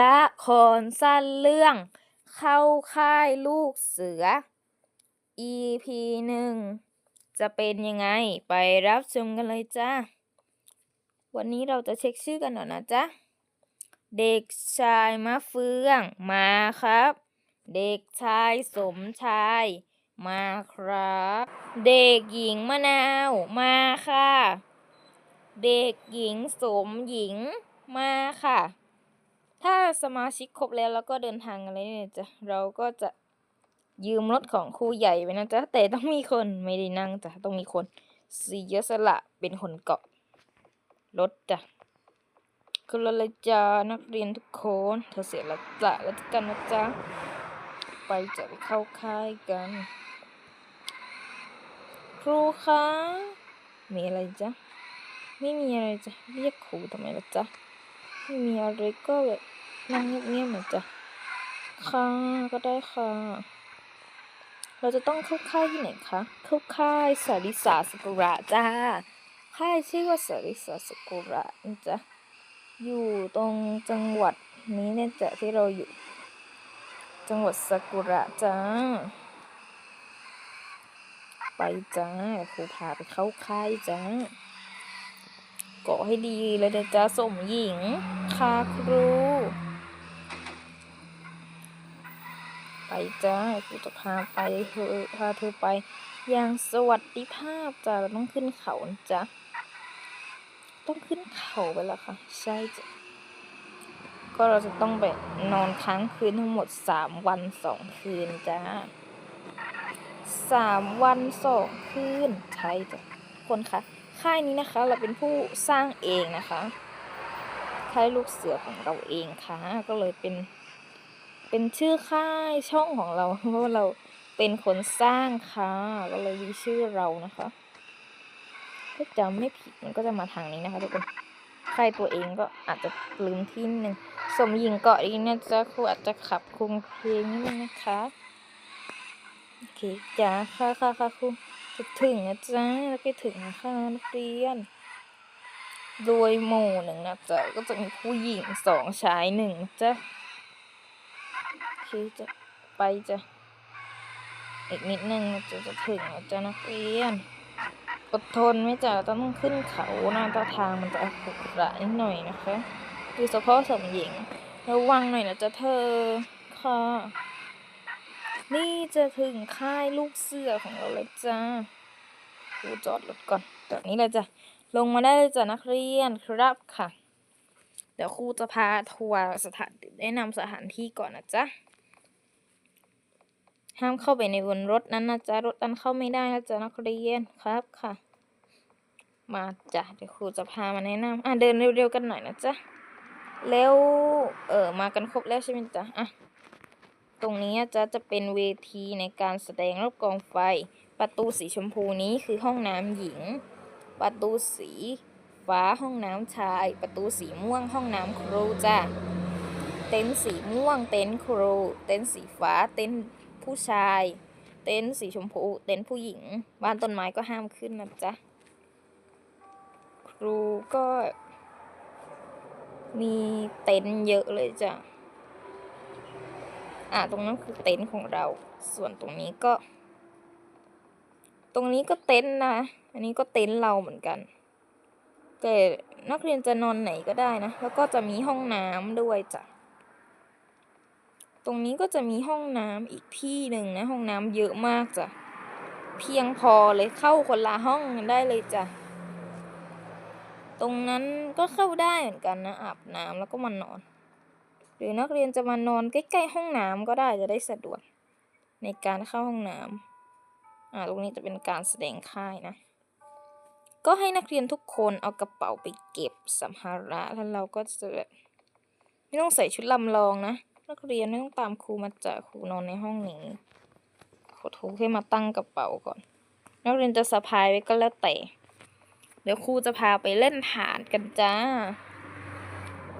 ละครสั้นเรื่อง เข้าค่ายลูกเสือ EP หนึ่งจะเป็นยังไงไปรับชมกันเลยจ้า วันนี้เราจะเช็คชื่อกันหน่อยนะจ๊ะ เด็กชายมะเฟืองมาครับ เด็กชายสมชายมาครับ เด็กหญิงมะนาวมาค่ะ เด็กหญิงสมหญิงมาค่ะ ถ้าสมาชิกครบแล้วแล้วก็เดินทางกันเลยเนี่ยจ้ะเราก็จะยืมรถของครูใหญ่ไปนะจ๊ะแต่ต้องมีคนไม่ได้นั่งจ้ะต้องมีคนเสียสละเป็นคนเกาะรถจ้ะขึ้นรถเลยจ้านักเรียนทุกคนเธอเสียละจ้ะแล้วกันนะจ๊ะไปจะไปเข้าค่ายกัน ครูคะมีอะไรจ๊ะไม่มีอะไรจ้ะเรียกครูทำไมล่ะจ๊ะไม่มีอะไรก็แบบ นั่งเงียบๆหน่อยจ้ะค่ะก็ได้ค่ะ เราจะต้องเข้าค่ายที่ไหนคะเข้าค่ายสาริสาสกุระจ้าค่ายชื่อว่าสาริสาสกุระนะจ๊ะอยู่ตรงจังหวัดนี้เนี่ยจ้ะที่เราอยู่ จังหวัดสกุระจ้าไปจ้าครูพาไปเข้าค่ายจ้าเกาะให้ดีเลยนะจ๊ะสมหญิงค่ะครู ไปจ้าครูจะพาไปเธอพาเธอไป อย่างสวัสดิภาพจ้ะเราต้องขึ้นเขาจ๊ะต้องขึ้นเขาไปแล้วค่ะ ใช่จ้ะก็เราจะต้องไปนอนค้างคืนทั้งหมดสามวันสองคืนจ้าสามวันสองคืนใช่จ้ะคนคะค่ายนี้นะคะ เราเป็นผู้สร้างเองนะคะค่ายลูกเสือของเราเองค่ะ ก็เลยเป็น เป็นชื่อค่ายช่องของเรา เพราะเราเป็นคนสร้างค่ะ ก็เลยมีชื่อเรานะคะถ้าจำไม่ผิดมันก็จะมาทางนี้นะคะทุกคนค่ายตัวเองก็อาจจะลืมที่หนึ่งสมหญิงเกาะอีกนี่ยจะครูอาจจะขับคุมเพลงนิดนึงนะคะโอเคจ้าค่ะค่ะค่ะครูจะถึงนะจ๊ะแล้วก็ถึงนะคะนักเรียนโดยหมู่หนึ่งนะจ๊ะก็จะมีผู้หญิงสองชายหนึ่งจ๊ะ โอจะไปจะอีกนิดนึงจะจะถึงแล้วจ้ะนักเรียนอดทนไม่จ้ะต้องขึ้นเขาหน้าตาทางมันจะขรุขระนิดหน่อยนะคะโดยเฉพาะสมหญิงระวังหน่อยนะจ๊ะเธอค่ะนี่จะถึงค่ายลูกเสือของเราแล้วจ้าครูจอดรถก่อนจากนี้เลยจ้ะลงมาได้เลยจ้ะนักเรียนครับค่ะ เดี๋ยวครูจะพาทัวร์สถานแนะนำสถานที่ก่อนนะจ๊ะ ห้ามเข้าไปในบนรถนั้นนะจ๊ะ รถนั้นเข้าไม่ได้นะจ๊ะนักเรียนครับค่ะ มาจ้ะเดี๋ยวครูจะพามาแนะนำอะเดินเร็วๆกันหน่อยนะจ๊ะแล้วเออมากันครบแล้วใช่ไหมจ๊ะอะตรงนี้จะจะเป็นเวทีในการแสดงรอบกองไฟ ประตูสีชมพูนี้คือห้องน้ำหญิง ประตูสีฟ้าห้องน้ำชาย ประตูสีม่วงห้องน้ำครูจ้ะเต็นท์สีม่วง เต็นท์ครู เต็นท์สีฟ้า เต็นท์ ผู้ชาย เต็นท์สีชมพู เต็นท์ผู้หญิง บ้านต้นไม้ก็ห้ามขึ้นนะจ๊ะ ครูก็มีเต็นท์เยอะเลยจ้ะ อ่าตรงนั้นคือเต็นท์ของเรา ส่วนตรงนี้ก็ ตรงนี้ก็เต็นท์นะ อันนี้ก็เต็นท์เราเหมือนกัน แต่นักเรียนจะนอนไหนก็ได้นะ แล้วก็จะมีห้องน้ำด้วยจ้ะ ตรงนี้ก็จะมีห้องน้ำอีกที่หนึ่งนะ ห้องน้ำเยอะมากจ้ะ เพียงพอเลยเข้าคนละห้องกันได้เลยจ้ะ ตรงนั้นก็เข้าได้เหมือนกันนะอาบน้ำแล้วก็มานอน หรือนักเรียนจะมานอนใกล้ๆห้องน้ำก็ได้จะได้สะดวกในการเข้าห้องน้ำอ่าตรงนี้จะเป็นการแสดงค่ายนะ ก็ให้นักเรียนทุกคนเอากระเป๋าไปเก็บสัมภาระแล้วเราก็จะแบบไม่ต้องใส่ชุดลำลองนะ นักเรียนไม่ต้องตามครูมาจากครูนอนในห้องนี้ขอโทษให้มาตั้งกระเป๋าก่อน นักเรียนจะสะพายไว้ก็แล้วแต่ เดี๋ยวครูจะพาไปเล่นฐานกันจ้า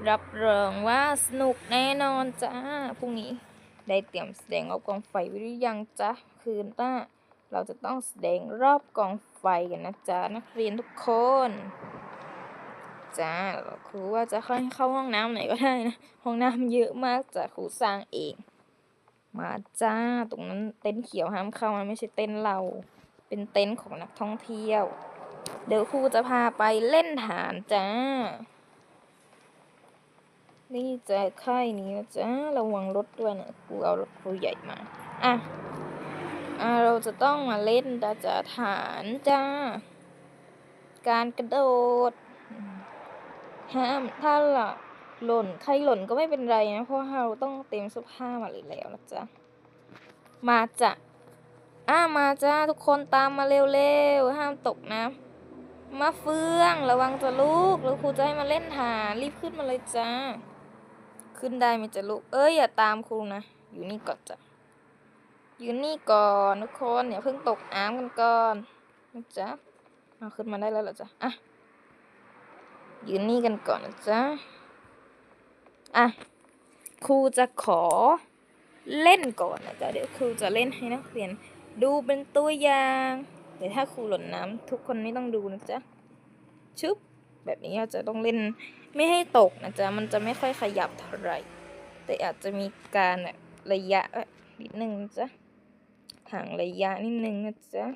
รับรองว่าสนุกแน่นอนจ้าพรุ่งนี้ได้เตรียมแสดงรอบกองไฟไว้หรือยังจ๊ะคืนหน้าเราจะต้องแสดงรอบกองไฟกันนะจ๊ะนักเรียนทุกคน จ้าครูว่าจะค่อยเข้าห้องน้ำไหนก็ได้นะ ห้องน้ำเยอะมากจ้ะครูสร้างเอง มาจ้า ตรงนั้นเต็นท์เขียวห้ามเข้ามันไม่ใช่เต็นท์เรา เป็นเต็นท์ของนักท่องเที่ยว เดี๋ยวครูจะพาไปเล่นฐานจ้า นี่จะค่ายนี้นะจ้า ระวังรถด้วยนะครูเอารถครูใหญ่มา อะอะเราจะต้องมาเล่นดาจะฐานจ้า การกระโดด ห้ามถ้าละหล่นใครหล่นก็ไม่เป็นไรนะ เพราะเราต้องเตรียมเสื้อผ้ามาเลยแล้วนะจ๊ะ มาจ้ะอ่ามาจ้าทุกคนตามมาเร็วๆ ห้ามตกนะมาเฟืองระวังจะลูกแล้วครูจะให้มาเล่นฐารีบขึ้นมาเลยจ้า ขึ้นได้ไหมจะลูก เอ้ยอย่าตามครูนะ อยู่นี่ก่อนจ้ะอยู่นี่ก่อนทุกคนอย่าเพิ่งตกน้ำกันก่อนนะจ๊ะเอาขึ้นมาได้แล้วเหรอจ๊ะอะ ยืนนี่กันก่อนนะจ๊ะ อะ ครูจะขอเล่นก่อนนะจ๊ะ เดี๋ยวครูจะเล่นให้นักเรียน ดูเป็นตัวอย่างแต่ถ้าครูหล่นน้ำทุกคนไม่ต้องดูนะจ๊ะ ชึบ แบบนี้เราจะต้องเล่นไม่ให้ตกนะจ๊ะ มันจะไม่ค่อยขยับเท่าไหร่ แต่อาจจะมีการแบบระยะนิดนึงนะจ๊ะ ห่างระยะนิดนึงนะจ๊ะ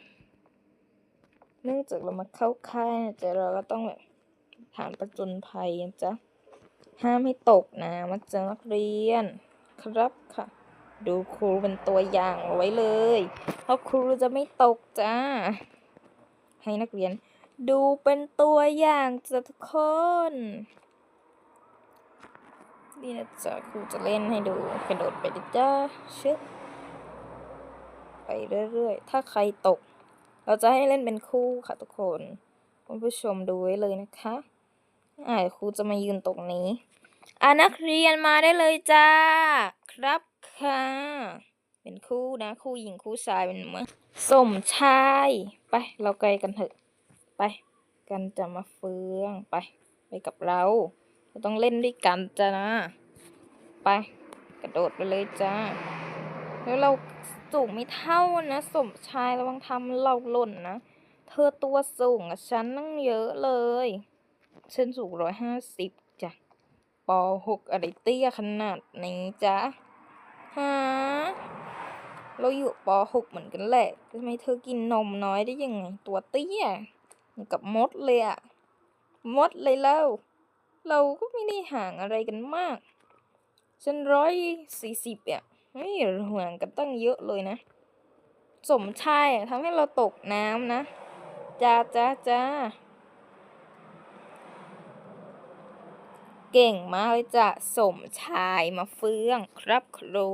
เนื่องจากเรามาเข้าค่ายนะจ๊ะ เราก็ต้องแบบ ฐานประจนภัยจ๊ะห้ามให้ตกนะมาเจอนักเรียนครับค่ะ ดูครูเป็นตัวอย่างเอาไว้เลย เพราะครูจะไม่ตกจ้า ให้นักเรียน ดูเป็นตัวอย่างจ้ะทุกคนนี่นะจ๊ะครูจะเล่นให้ดูกระโดดไปดิจ้าชึบไปเรื่อยๆ ถ้าใครตก เราจะให้เล่นเป็นคู่ค่ะทุกคน คุณผู้ชมดูไว้เลยนะคะ อ่าครูจะมายืนตรงนี้อ่านักเรียนมาได้เลยจ้า ครับค่ะ เป็นคู่นะ คู่หญิงคู่ชายเป็นเหมือนสมชาย ไป เราไกลกันเถอะ ไป กันจะมาเฟืองไป ไปกับเรา เราต้องเล่นด้วยกันจ้านะ ไป กระโดดไปเลยจ้า แล้วเราสูงไม่เท่านะสมชายระวังทำเราหล่นนะ เธอตัวสูงกับฉันนั่งเยอะเลย ฉันสูงร้อยห้าสิบจ้ะปหกอะไรเตี้ยขนาดนี้จ้ะฮะเราอยู่ปหกเหมือนกันแหละทำไมเธอกินนมน้อยได้ยังไง ตัวเตี้ยกับมดเลยอะมดเลยเล่าเราก็ไม่ได้ห่างอะไรกันมากฉันร้อยสี่สิบอะไม่ห่างกันตั้งเยอะเลยนะ สมชายทำให้เราตกน้ำนะจ้าจ้าจ้า เก่งมากเลยจ้ะสมชายมาเฟืองครับครู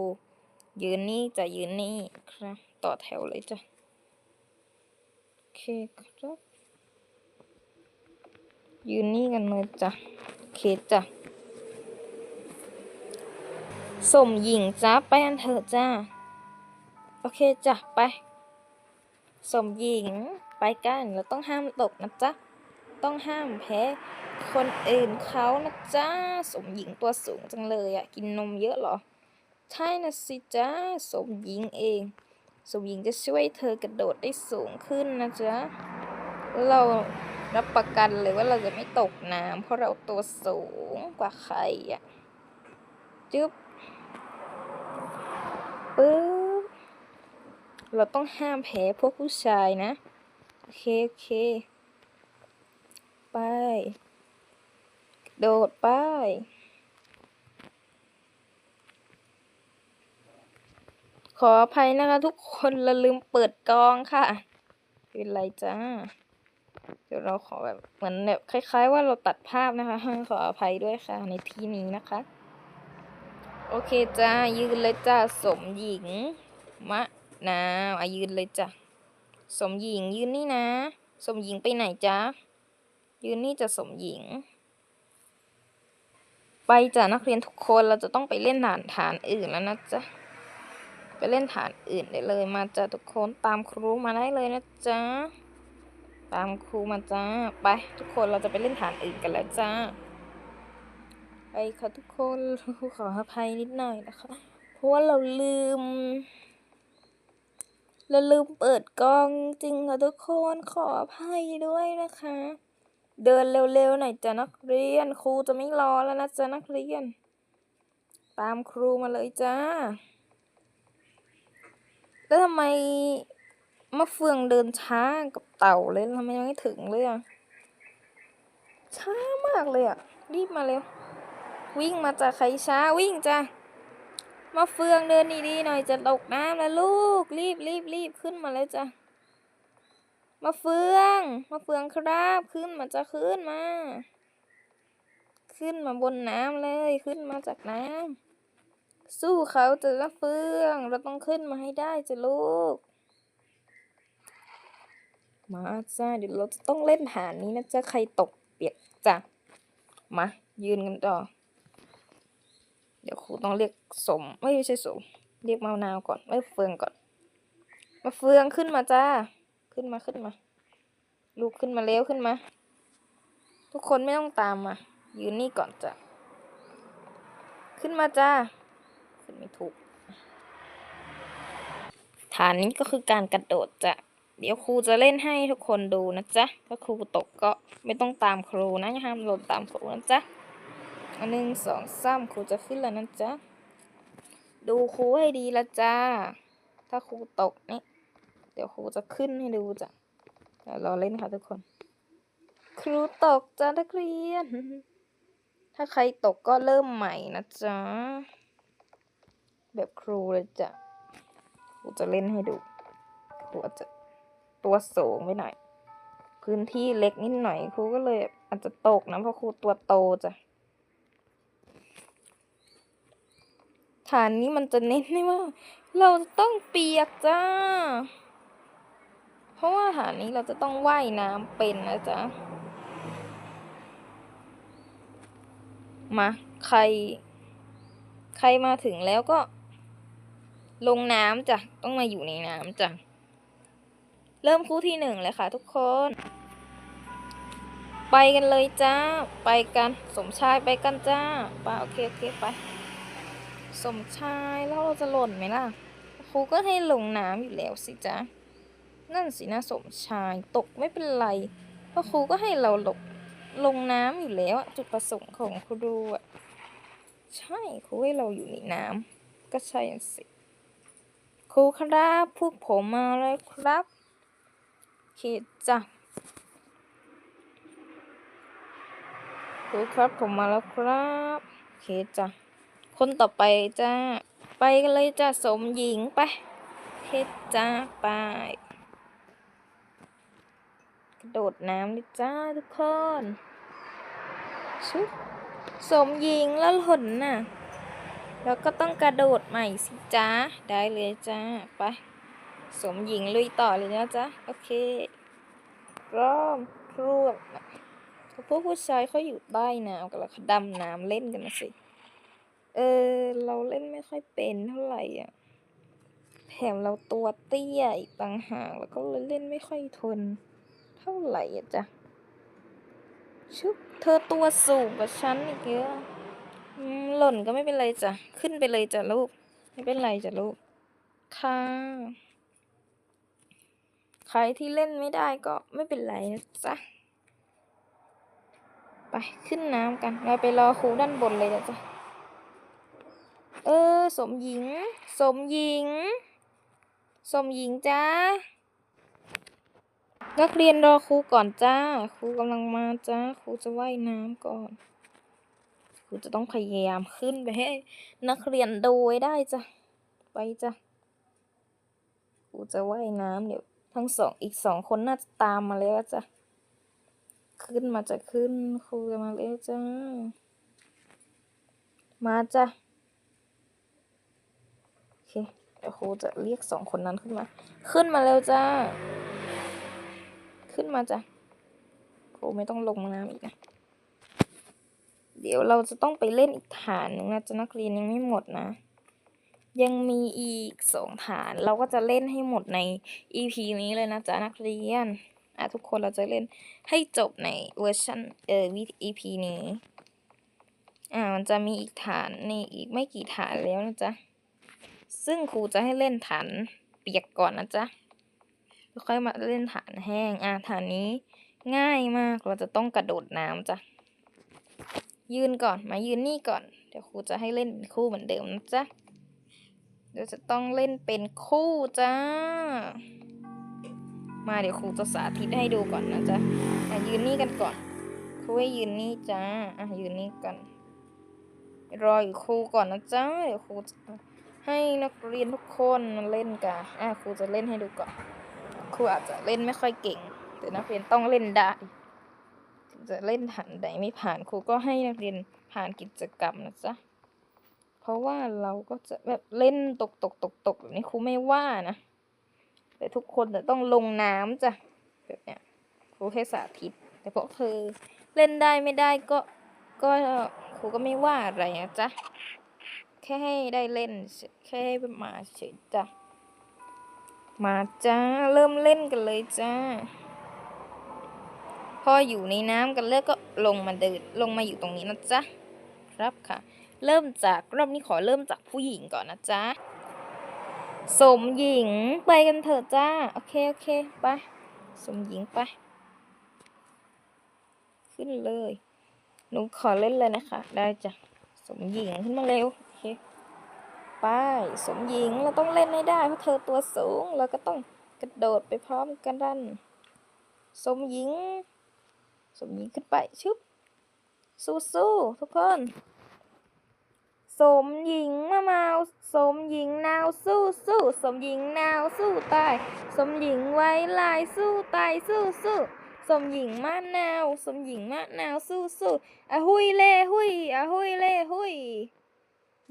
ยืนนี่จะยืนนี่ครับ ต่อแถวเลยจ้ะโอเคครับ ยืนนี่กันเลยจ้ะโอเคจ้ะสมหญิงจ้าไปอันเถอะจ้าโอเคจ้ะไป สมหญิงไปกันเราต้องห้ามตกนะจ๊ะ ต้องห้ามแพ้ คนอื่นเขานะจ๊ะสมหญิงตัวสูงจังเลยอะกินนมเยอะเหรอ ใช่นะสิจ๊ะสมหญิงเอง สมหญิงจะช่วยเธอกระโดดได้สูงขึ้นนะจ๊ะเรารับประกันเลยว่าเราจะไม่ตกน้ำเพราะเราตัวสูงกว่าใครอะจึ๊บปึ๊บเราต้องห้ามแพ้พวกผู้ชายนะ โอเค โอเค ไป โดดไป ขออภัยนะคะทุกคนเราลืมเปิดกองค่ะเป็นไรจ้า เดี๋ยวเราขอแบบเหมือนแบบคล้าย ๆ ว่าเราตัดภาพนะคะ ขออภัยด้วยค่ะในที่นี้นะคะ โอเคจ้า ยืนเลยจ้า สมหญิง มะนาวอะยืนเลยจ้ะ สมหญิงยืนนี่นะ สมหญิงไปไหนจ๊ะยืนนี่จะสมหญิง ไปจ้ะนักเรียนทุกคนเราจะต้องไปเล่นฐานฐานอื่นแล้วนะจ๊ะ ไปเล่นฐานอื่นได้เลย มาจ้ะทุกคนตามครูมาได้เลยนะจ๊ะ ตามครูมาจ้าไป ทุกคนเราจะไปเล่นฐานอื่นกันแล้วจ้าไปค่ะทุกคนขออภัยนิดหน่อยนะคะ เพราะว่าเราลืมเราลืมเปิดกล้องจริงค่ะทุกคนขออภัยด้วยนะคะ เดินเร็วๆหน่อยจ้ะนักเรียน ครูจะไม่รอแล้วนะจ๊ะนักเรียน ตามครูมาเลยจ้า แล้วทำไมมะเฟืองเดินช้ากับเต่าเลยทำไมยังไม่ถึงเลยอะ ช้ามากเลยอะ รีบมาเร็ว วิ่งมาจากใครช้าวิ่งจ้ะมะเฟืองเดินดีๆหน่อยจะตกน้ำแล้วลูก รีบรีบรีบขึ้นมาเลยจ้ะ มะเฟืองมะเฟืองครับขึ้นมาจะขึ้นมา ขึ้นมาบนน้ำเลยขึ้นมาจากน้ำสู้เขาจะมะเฟือง เราต้องขึ้นมาให้ได้จ้ะลูก มาจ้าเดี๋ยวเราจะต้องเล่นฐานนี้นะจะใครตกเปียกจ้ะมายืนกันต่อ เดี๋ยวครูต้องเรียกสมไม่ใช่สม เรียกมะนาวก่อนไม่เฟืองก่อน มาเฟืองขึ้นมาจ้า ขึ้นมาขึ้นมา ลูกขึ้นมาเร็วขึ้นมา ทุกคนไม่ต้องตามมา ยืนนี่ก่อนจ้ะ ขึ้นมาจ้า ขึ้นไม่ถูก ฐานนี้ก็คือการกระโดดจ้ะ เดี๋ยวครูจะเล่นให้ทุกคนดูนะจ๊ะ ถ้าครูตกก็ไม่ต้องตามครูนะอย่าห้ามหล่นตามครูนะจ๊ะอันหนึ่งสองสามครูจะขึ้นแล้วนะจ๊ะ ดูครูให้ดีละจ้า ถ้าครูตกนี่ เดี๋ยวครูจะขึ้นให้ดูจ้ะเดี๋ยวรอเล่นค่ะทุกคน ครูตกจ้านักเรียน ถ้าใครตกก็เริ่มใหม่นะจ๊ะ แบบครูเลยจ้ะ ครูจะเล่นให้ดู ครูอาจจะตัวสูงไปหน่อย พื้นที่เล็กนิดหน่อยครูก็เลยอาจจะตกนะเพราะครูตัวโตจ้ะฐานนี้มันจะเน้นได้ว่า เราจะต้องเปียกจ้า ราะว่าฐานนี้เราจะต้องว่ายน้ำเป็นนะจ๊ะ มาใคร ใครมาถึงแล้วก็ ลงน้ำจ้ะ ต้องมาอยู่ในน้ำจ้ะ เริ่มคู่ที่หนึ่งเลยค่ะทุกคน ไปกันเลยจ้า ไปกัน สมชายไปกันจ้าไปโอเคโอเคไป สมชายแล้วเราจะหล่นไหมล่ะครูก็ให้ลงน้ำอยู่แล้วสิจ๊ะ นั่นสินะสมชายตกไม่เป็นไรเพราะครูก็ให้เราหลบลงน้ำอยู่แล้วจุดประสงค์ของครูอะใช่ครูให้เราอยู่ในน้ำก็ใช่สิครูครับพวกผมมาเลยครับโอเคจ้ะครูครับผมมาแล้วครับเคจ้ะคนต่อไปจ้าไปกันเลยจ้าสมหญิงไปเพชรจ้าไป กระโดดน้ำเลยจ้าทุกคนชุบสมหญิงแล้วหล่นน่ะ แล้วก็ต้องกระโดดใหม่สิจ้าได้เลยจ้าไปสมหญิงลุยต่อเลยนะจ๊ะ โอเครอมครวบพวกผู้ชายเขาอยู่ใต้น้ำกันแล้วเขาดำน้ำเล่นกันนะสิ เออ เราเล่นไม่ค่อยเป็นเท่าไหร่อะ แถมเราตัวเตี้ยอีกต่างหากแล้วก็เลยเล่นไม่ค่อยทน เท่าไหร่อะจ้ะชุบเธอตัวสูงกว่าฉันอีกเยอะหล่นก็ไม่เป็นไรจ้ะ ขึ้นไปเลยจ้ะลูก ไม่เป็นไรจ้ะลูก ค่ะ ใครที่เล่นไม่ได้ก็ไม่เป็นไรนะจ๊ะ ไปขึ้นน้ำกันเราไปรอครูด้านบนเลยนะจ๊ะ เออ สมหญิง สมหญิง สมหญิงจ้า นักเรียนรอครูก่อนจ้า ครูกำลังมาจ้า ครูจะว่ายน้ำก่อน ครูจะต้องพยายามขึ้นไปให้ นักเรียนดูไว้ได้จ้ะ ไปจ้ะ ครูจะว่ายน้ำเดี๋ยวทั้งสองอีกสองคนน่าจะตามมาแล้วจ้ะ ขึ้นมาจะขึ้น ครูจะมาแล้วจ้า มาจ้ะโอเคเดี๋ยวครูจะเรียกสองคนนั้นขึ้นมา ขึ้นมาแล้วจ้า ขึ้นมาจ้ะครูไม่ต้องลงน้ำอีกนะ เดี๋ยวเราจะต้องไปเล่นอีกฐานหนึงนะจ๊ะนักเรียนยังไม่หมดนะ ยังมีอีกสองฐาน เราก็จะเล่นให้หมดใน EP นี้เลยนะจ๊ะนักเรียนอะทุกคนเราจะเล่นให้จบในเวอร์ชันเอ่อ EP นี้อ่ามันจะมีอีกฐานในอีกไม่กี่ฐานแล้วนะจ๊ะ ซึ่งครูจะให้เล่นฐานเปียกก่อนนะจ๊ะ แล้วค่อยมาเล่นฐานแห้ง อ่าฐานนี้ง่ายมาก เราจะต้องกระโดดน้ำจ้ะ ยืนก่อน มายืนนี่ก่อน เดี๋ยวครูจะให้เล่นเป็นคู่เหมือนเดิมนะจ๊ะ เดี๋ยวจะต้องเล่นเป็นคู่จ้า มาเดี๋ยวครูจะสาธิตให้ดูก่อนนะจ๊ะอะยืนนี่กันก่อน ครูให้ยืนนี่จ้า อะยืนนี่กันรออยู่ครูก่อนนะจ๊ะ เดี๋ยวครูจะให้นักเรียนทุกคนมาเล่นกัน อะครูจะเล่นให้ดูก่อน ครูอาจจะเล่นไม่ค่อยเก่ง แต่นักเรียนต้องเล่นได้ จะเล่นผ่านใดไม่ผ่านครูก็ให้นักเรียนผ่านกิจกรรมนะจ๊ะเพราะว่าเราก็จะแบบเล่นตกตกตกตกแบบนี้ครูไม่ว่านะแต่ทุกคนจะต้องลงน้ำจ้ะแบบเนี้ยครูแค่สาธิต แต่พวกเธอเล่นได้ไม่ได้ก็ก็ครูก็ไม่ว่าอะไรนะจ๊ะแค่ให้ได้เล่นแค่ให้มาเฉยจ้ะ มาจ้า เริ่มเล่นกันเลยจ้า พออยู่ในน้ำกันแล้วก็ลงมาเดินลงมาอยู่ตรงนี้นะจ๊ะ ครับค่ะ เริ่มจากรอบนี้ขอเริ่มจากผู้หญิงก่อนนะจ๊ะ สมหญิงไปกันเถอะจ้า โอเค โอเค ไป สมหญิงไป ขึ้นเลย หนูขอเล่นเลยนะคะ ได้จ้ะ สมหญิงขึ้นมาเร็ว โอเค ไป สมหญิงเราต้องเล่นให้ได้เพราะเธอตัวสูง เราก็ต้องกระโดดไปพร้อมกันดันสมหญิง สมหญิงขึ้นไปชึบสู้ๆทุกคนสมหญิงมะมาวสมหญิงนาวสู้สู้สมหญิงนาวสู้ตาย สมหญิงไว้ลายสู้ตายสู้สู้สมหญิงมะนาว สมหญิงมะนาวสู้สู้อะหุยเล่หุยอะหุยเล่หุย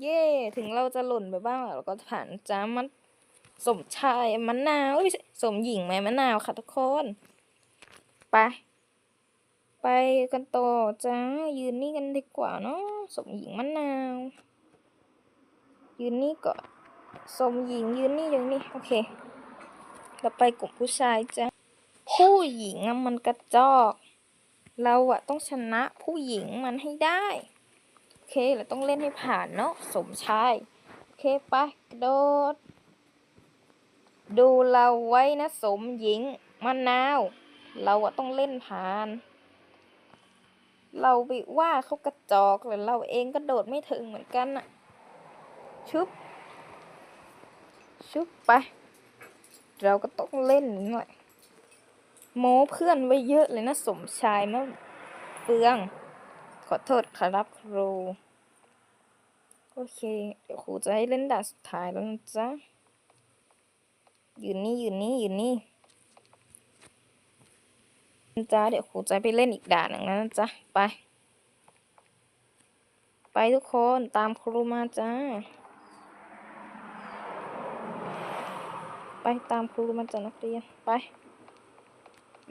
เย่ถึงเราจะหล่นไปบ้างเราก็ผ่านจ้ามันสมชายมะนาวเอ้ยสมหญิงไหมมะนาวค่ะทุกคน ไป ไปกันต่อจ้า ยืนนี่กันดีกว่าเนาะสมหญิงมะนาว ยืนนี่ก่อนสมหญิงยืนนี่อย่างนี้ โอเคเราไปกลุ่มผู้ชายจ้าผู้หญิงมันกระจอก เราอะต้องชนะผู้หญิงมันให้ได้ เค เราต้องเล่นให้ผ่านเนาะสมชาย โอเคไปกระโดด ดูเราไว้นะสมหญิงมะนาว เราอะต้องเล่นผ่าน เราไปว่าเขากระจอกแต่เราเองก็โดดไม่ถึงเหมือนกันน่ะชุบ ชุบไป เราก็ต้องเล่นหน่อยโม้เพื่อนไว้เยอะเลยนะสมชายมะเฟือง อโทษครับครู โอเค เดี๋ยวครูจะให้เล่นด่านสุดท้ายแล้วนะจ๊ะยืนนี่ยืนนี่ยืนนี่จ้าเดี๋ยวครูจะไปเล่นอีกด่านหนึ่งนะจ๊ะ ไป ไปทุกคนตามครูมาจ้า ไปตามครูมาจ้ะนักเรียน ไป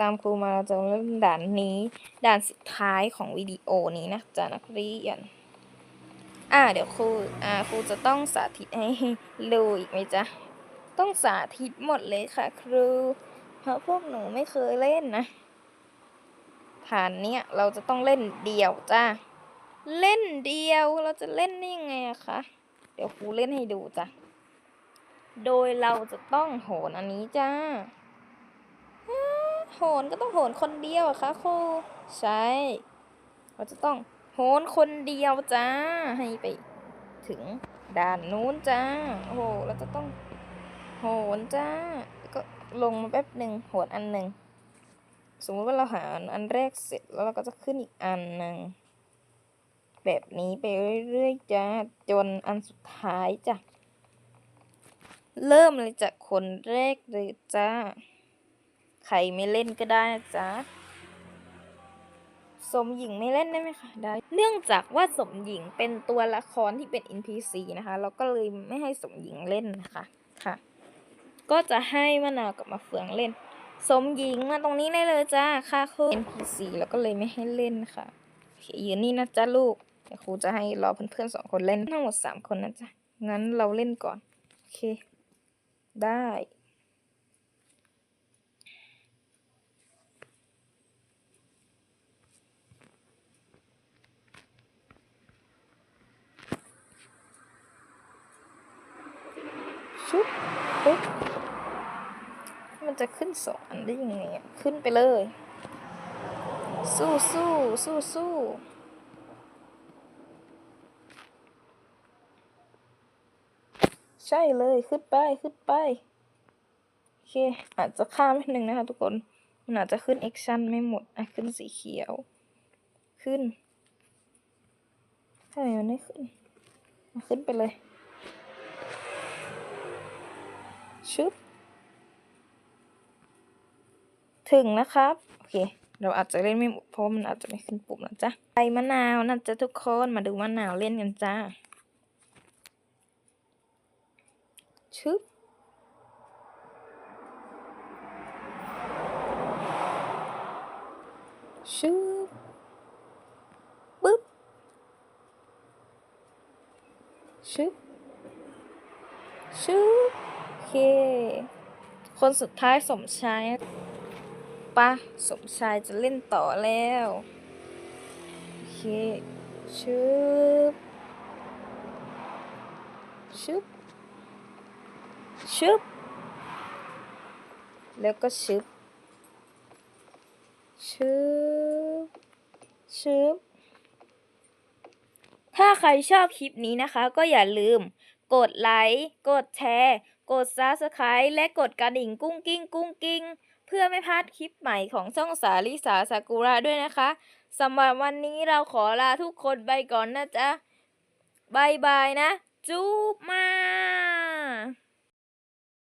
ตามครูมาเราจะเล่นด่านนี้ ด่านสุดท้ายของวิดีโอนี้นะจ๊ะนักเรียน อ่าเดี๋ยวครูอ่าครูจะต้องสาธิตให้ดูอีกไหมจ๊ะ ต้องสาธิตหมดเลยค่ะครู เพราะพวกหนูไม่เคยเล่นนะฐานเนี้ยเราจะต้องเล่นเดี่ยวจ้าเล่นเดียวเราจะเล่นได้ยังไงอะคะเดี๋ยวครูเล่นให้ดูจ้ะ โดยเราจะต้องโหนอันนี้จ้า โหนก็ต้องโหนคนเดียวอะคะครูใช่เราจะต้องโหนคนเดียวจ้าให้ไปถึงด่านนู้นจ้าโอ้โหเราจะต้องโหนจ้าก็ลงมาแป๊บหนึ่งโหนอันหนึ่งสมมติว่าเราหาอันแรกเสร็จแล้วเราก็จะขึ้นอีกอันหนึ่งแบบนี้ไปเรื่อยๆจ้าจนอันสุดท้ายจ้ะเริ่มเลยจากคนแรกเลยจ้า ใครไม่เล่นก็ได้นะจ้าสมหญิงไม่เล่นได้ไหมคะได้ เนื่องจากว่าสมหญิงเป็นตัวละครที่เป็น NPC นะคะ เราก็เลยไม่ให้สมหญิงเล่นนะคะค่ะ ก็จะให้มะนาวกับมะเฟืองเล่น สมหญิงมาตรงนี้ได้เลยจ้าค่ะคือ NPC แล้วก็เลยไม่ให้เล่นค่ะอยืนนี่นะจ้าลูกครูจะให้รอเพื่อนๆสองคนเล่นทั้งหมดสามคนนะจ๊ะงั้นเราเล่นก่อนโอเค ได้ ชุบปุ๊บมันจะขึ้นสองอันได้ยังไงขึ้นไปเลย สู้สู้สู้สู้ใช่เลยขึ้นไปขึ้นไปโอเคอาจจะข้ามนิดนึงนะคะทุกคนมันอาจจะขึ้นแอคชั่นไม่หมดอะขึ้นสีเขียว ขึ้นทำไมมันไม่ขึ้นมาขึ้นไปเลย ชึบถึงนะครับโอเค เราอาจจะเล่นไม่หมดเพราะมันอาจจะไม่ขึ้นปุ่มนะจ๊ะไปมะนาวนะจ๊ะทุกคนมาดูมะนาวเล่นกันจ้าชึบชึบปึ๊บชึบชึบ เค คนสุดท้ายสมชายปะสมชายจะเล่นต่อแล้ว โอเคชึบชึบชึบแล้วก็ชึบชึบชึบถ้าใครชอบคลิปนี้นะคะ ก็อย่าลืม กดไลค์ กดแชร์ กด Subscribe และกดกระดิ่งกุ้งกิ้งกุ้งกิ้งเพื่อไม่พลาดคลิปใหม่ของช่องสาลิสาสากุระด้วยนะคะสำหรับวันนี้เราขอลาทุกคนไปก่อนนะจ๊ะบายบายนะ จุ๊บมาก